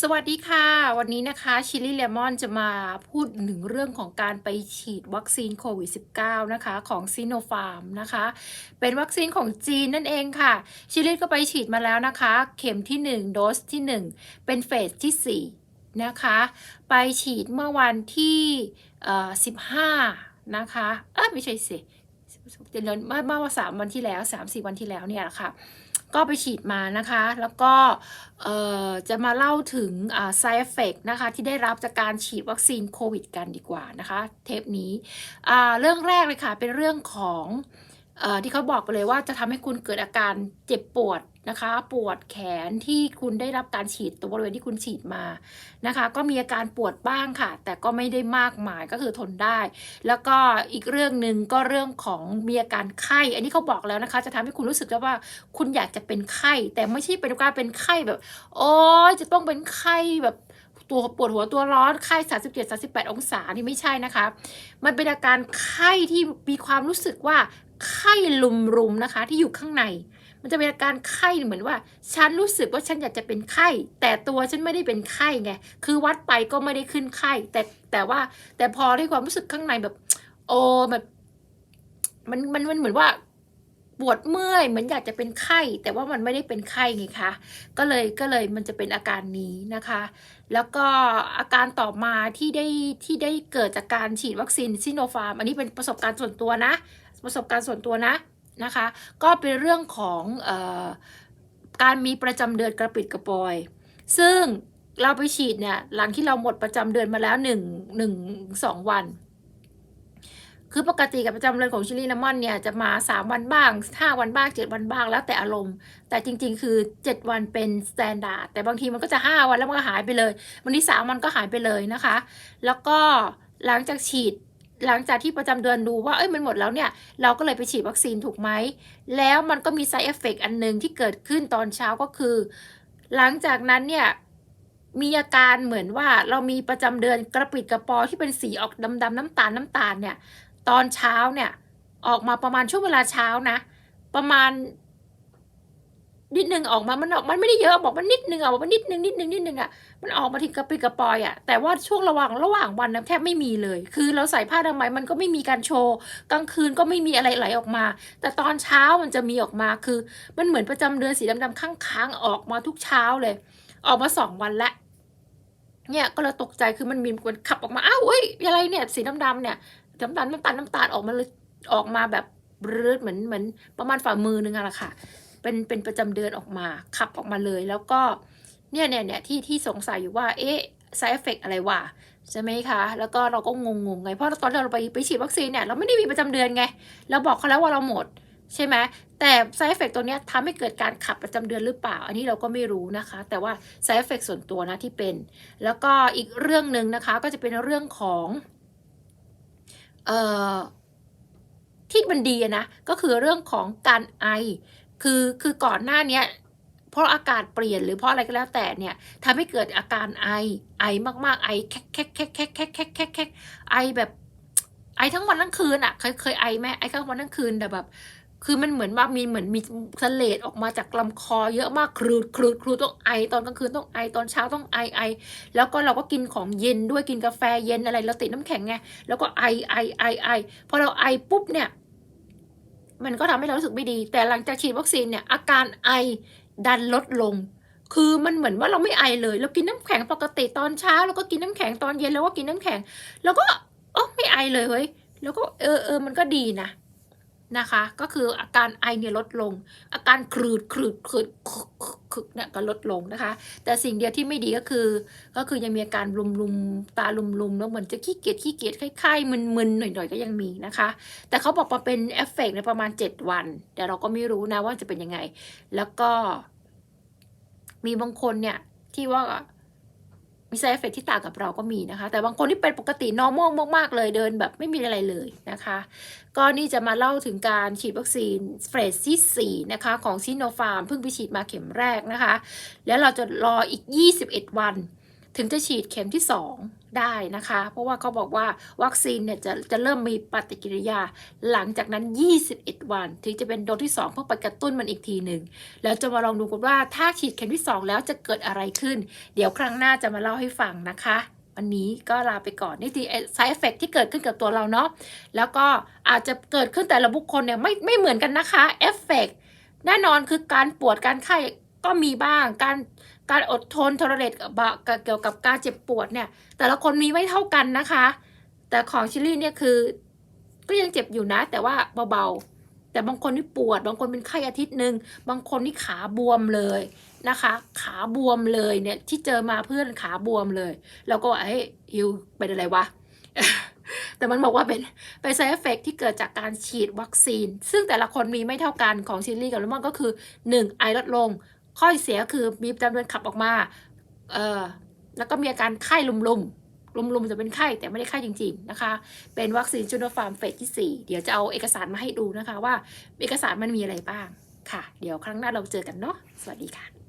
สวัสดีค่ะ วันนี้นะคะชิลลี่เลมอนจะมาพูดถึงเรื่องของการไปฉีดวัคซีนโควิด -19 นะคะ ของซีโนฟาร์มนะคะ เป็นวัคซีนของจีนนั่นเองค่ะ ชิลลี่ก็ไปฉีดมาแล้วนะคะ เข็มที่ 1 โดสที่ 1 เป็นเฟสที่ 4 นะคะ ไปฉีดเมื่อวันที่เอ่อ15นะคะเออไม่ใช่สิเดือนเมื่อเมื่อสามวันที่แล้ว3-4วันที่แล้วเนี่ยแหละค่ะ ก็ไปฉีดมานะคะ แล้วก็จะมาเล่าถึง side effect นะคะ ที่ได้รับจากการฉีดวัคซีนโควิดกันดีกว่านะคะ เทปนี้เรื่องแรกเลยค่ะ เป็นเรื่องของอที่เขาบอกไปเลยว่าจะทำให้คุณเกิดอาการเจ็บปวด นะคะ ปวดแขนที่คุณได้รับการฉีดตัวบริเวณที่คุณฉีดมานะคะ ก็มีอาการปวดบ้างค่ะ แต่ก็ไม่ได้มากมายก็คือทนได้ แล้วก็อีกเรื่องหนึ่งก็เรื่องของมีอาการไข้ อันนี้เขาบอกแล้วนะคะ จะทำให้คุณรู้สึกว่าคุณอยากจะเป็นไข้ แต่ไม่ใช่เป็นการเป็นไข้แบบ โอ้ยจะต้องเป็นไข้แบบตัวปวดหัวตัวร้อนไข้37 38 องศานี่ไม่ใช่นะคะ มันเป็นอาการไข้ที่มีความรู้สึกว่าไข้ลุมๆนะคะ ที่อยู่ข้างใน มันจะเป็นอาการไข้เหมือนว่า ฉันรู้สึกว่าฉันอยากจะเป็นไข้ แต่ตัวฉันไม่ได้เป็นไข้ไงคือวัดไปก็ไม่ได้ขึ้นไข้ แต่แต่ว่า แต่พอได้ความรู้สึกข้างในแบบ โอ้แบบมันมันมันเหมือนว่าปวดเมื่อยเหมือนอยากจะเป็นไข้ แต่ว่ามันไม่ได้เป็นไข้ไงคะก็เลยก็เลยมันจะเป็นอาการนี้นะคะ แล้วก็อาการต่อมาที่ได้ที่ได้เกิดจากการฉีดวัคซีนซิโนฟาร์มอันนี้เป็นประสบการณ์ส่วนตัวนะ ประสบการณ์ส่วนตัวนะ นะคะ ก็เป็นเรื่องของออการมีประจำเดือนกระปิดกระปอย ซึ่งเราไปฉีดเนี่ยหลังที่เราหมดประจำเดือนมาแล้วหนึ่งหนึ่งสองวัน คือปกติกับประจำเดือนของชิลลี่เลมอนเนี่ยจะมา3วันบ้าง5วันบ้าง7วันบ้างแล้วแต่อารมณ์ แต่จริง ๆ คือ7วันเป็นสแตนดาร์ดแต่บางทีมันก็จะ5วันแล้วมันก็หายไปเลยบางที3วันก็หายไปเลยนะคะ แล้วก็หลังจากฉีด หลังจากที่ประจำเดือนดูว่าเอ้ยมันหมดแล้วเนี่ย เราก็เลยไปฉีดวัคซีนถูกไหม แล้วมันก็มี side effect อันหนึ่งที่เกิดขึ้นตอนเช้าก็คือ หลังจากนั้นเนี่ยมีอาการเหมือนว่าเรามีประจำเดือนกระปิดกระปอที่เป็นสีออกดำๆน้ำตาลน้ำตาลเนี่ย ตอนเช้าเนี่ยออกมาประมาณช่วงเวลาเช้านะ ประมาณ นิดนึงออกมามันออกมันไม่ได้เยอะบอกมันนิดนึงออกมานิดนึงนิดนึงนิดนึงอะมันออกมาทีกระปิกระปอยอะแต่ว่าช่วงระหว่างระหว่างวันนะแทบไม่มีเลย คือเราใส่ผ้าทำไมมันก็ไม่มีการโชว์กลางคืนก็ไม่มีอะไรไหลออกมา แต่ตอนเช้ามันจะมีออกมาคือ มันเหมือนประจำเดือนสีดำๆค้างๆออกมาทุกเช้าเลย ออกมาสองวันล้วเนี่ยก็เลยตกใจคือมันมีมันขับออกมาอ้าวเฮ้ยอะไรเนี่ยสีดำๆเนี่ยน้ำตาลน้ำตาลน้ำตาลออกมาเลยออกมาแบบรืดเหมือนเหมือนประมาณฝ่ามือนึงอะละค่ะ เป็นเป็นประจำเดือนออกมาขับออกมาเลย แล้วก็เนี่ยเนี่ยเนี่ยที่ที่สงสัยอยู่ว่าเอ๊ะ side effect อะไรวะใช่ไหมคะ แล้วก็เราก็งงๆไง เพราะตอนเราไปไปฉีดวัคซีนเนี่ยเราไม่ได้มีประจำเดือนไง เราบอกเขาแล้วว่าเราหมดใช่ไหมแต่ side effect ตัวนี้ทำให้เกิดการขับประจำเดือนหรือเปล่า อันนี้เราก็ไม่รู้นะคะ แต่ว่า side effect ส่วนตัวนะที่เป็น แล้วก็อีกเรื่องหนึ่งนะคะก็จะเป็นเรื่องของเอ่อที่มันดีนะ ก็คือเรื่องของการไอ คือคือก่อนหน้าเนี้ยเพราะอากาศเปลี่ยนหรือเพราะอะไรก็แล้วแต่เนี่ยทำให้เกิดอาการไอไอมากๆ ไอแคกแคกแคกแคกแคกแคกแคกไอแบบ ไอทั้งวันทั้งคืนอะเคยเคยไอไหมไอทั้งวันทั้งคืนแต่แบบ คือมันเหมือนว่ามีเหมือนมีสเลดออกมาจากลำคอเยอะมากครืดครืดครืดต้องไอตอนกลางคืนต้องไอตอนเช้าต้องไอไอ แล้วก็เราก็กินของเย็นด้วยกินกาแฟเย็นอะไรเราติดน้ำแข็งไงแล้วก็ไอไอไอไอพอเราไอปุ๊บเนี่ย มันก็ทำให้เรารู้สึกไม่ดี แต่หลังจากฉีดวัคซีนเนี่ยอาการไอดันลดลง คือมันเหมือนว่าเราไม่ไอเลย เรากินน้ำแข็งปกติตอนเช้าเราก็กินน้ำแข็งตอนเย็นแล้วก็กินน้ำแข็ง แล้วก็อ๋อไม่ไอเลยเฮ้ยแล้วก็เออเออมันก็ดีนะ นะคะ ก็คืออาการไอเนี่ยลดลง อาการคลืดคลืดคลืดคลึกเนี่ยก็ลดลงนะคะ แต่สิ่งเดียวที่ไม่ดีก็คือ ก็คือยังมีอาการลุมลุมตาลุมลุมแล้วเหมือนจะขี้เกียจขี้เกียจคล้ายๆมึนๆหน่อยๆก็ยังมีนะคะ แต่เขาบอกมาเป็นเอฟเฟกต์ในประมาณ 7 วัน แต่เราก็ไม่รู้นะว่าจะเป็นยังไง แล้วก็ มีบางคนเนี่ยที่ว่า มีไซเฟตที่ต่างกับเราก็มีนะคะ แต่บางคนที่เป็นปกตินอนโม่งมากๆเลยเดินแบบไม่มีอะไรเลยนะคะ ก็นี่จะมาเล่าถึงการฉีดวัคซีนเฟสที่4นะคะของซิโนฟาร์มเพิ่งไปฉีดมาเข็มแรกนะคะ แล้วเราจะรออีก 21 วัน ถึงจะฉีดเข็มที่ 2 ได้นะคะ เพราะว่าเขาบอกว่าวัคซีนเนี่ยจะจะเริ่มมีปฏิกิริยา หลังจากนั้น 21 วัน ถึงจะเป็นโดสที่ 2 เพื่อไปกระตุ้นมันอีกทีหนึ่งแล้วจะมาลองดูกันว่าถ้าฉีดเข็มที่ 2 แล้วจะเกิดอะไรขึ้น เดี๋ยวครั้งหน้าจะมาเล่าให้ฟังนะคะวันนี้ก็ลาไปก่อน นี่คือ side effect ที่เกิดขึ้นกับตัวเราเนาะแล้วก็อาจจะเกิดขึ้นแต่ละบุคคลเนี่ยไม่ไม่เหมือนกันนะคะ เอฟเฟกแน่นอนคือการปวดการไข้ ก็มีบ้างการการอดทนทรเรศกับะเกี่ยวกับการเจ็บปวดเนี่ย แต่ละคนมีไม่เท่ากันนะคะ แต่ของชิลลี่เนี่ยคือก็ยังเจ็บอยู่นะ แต่ว่าเบาๆ แต่บางคนนี่ปวด บางคนเป็นไข้อาทิตย์หนึ่งบางคนนี่ขาบวมเลยนะคะ ขาบวมเลยเนี่ยที่เจอมาเพื่อนขาบวมเลย แล้วก็ไอ้ฮิวเป็นอะไรวะแต่มันบอกว่าเป็นเป็น side effect ที่เกิดจากการฉีดวัคซีน ซึ่งแต่ละคนมีไม่เท่ากันของชิลลี่กับลมอนก็คือ 1. ไอลดลง ข้อเสียคือมีจำนวนขับออกมาเออแล้วก็มีอาการไข้ลุมลุมลุมลุมๆจะเป็นไข้แต่ไม่ได้ไข้จริง ๆนะคะ เป็นวัคซีนจูโนฟาร์มเฟสที่ 4 เดี๋ยวจะเอาเอกสารมาให้ดูนะคะว่าเอกสารมันมีอะไรบ้างค่ะ เดี๋ยวครั้งหน้าเราเจอกันเนาะสวัสดีค่ะ